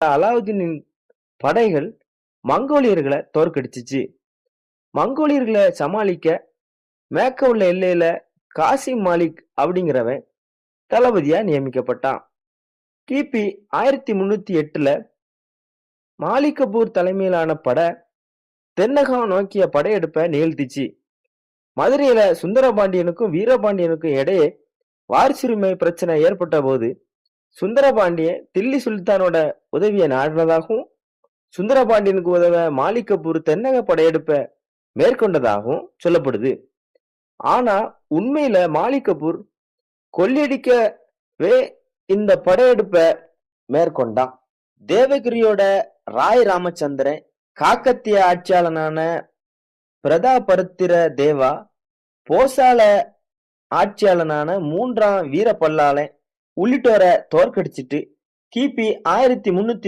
அலாவுதீனின் படைகள் மங்கோலியர்களை தோற்கடிச்சிச்சு. மங்கோலியர்களை சமாளிக்க மேற்க உள்ள எல்லையில காசிம் மாலிக் அப்படிங்கிறவன் தளபதியா நியமிக்கப்பட்டான். கிபி ஆயிரத்தி முன்னூத்தி எட்டுல மாலிகபூர் தலைமையிலான படை தென்னகம் நோக்கிய படையெடுப்பை நிகழ்த்திச்சு. மதுரையில சுந்தரபாண்டியனுக்கும் வீரபாண்டியனுக்கும் இடையே வாரிசுரிமை பிரச்சனை ஏற்பட்ட போது சுந்தரபாண்டியன் தில்லி சுல்தானோட உதவியை நாடினதாகவும் சுந்தரபாண்டியனுக்கு உதவ மாலிக் கபூர் தென்னக படையெடுப்பை மேற்கொண்டதாகவும் சொல்லப்படுது. ஆனா உண்மையில மாலிக் கபூர் இந்த படையெடுப்பை மேற்கொண்டான். தேவகிரியோட ராய் ராமச்சந்திரன் காக்கத்திய ஆட்சியாளனான பிரதாபருத்திர தேவா போசால ஆட்சியாளனான மூன்றாம் வீரப்பல்லாளன் உள்ளிட்டோரை தோற்கடிச்சிட்டு கிபி ஆயிரத்தி முன்னூத்தி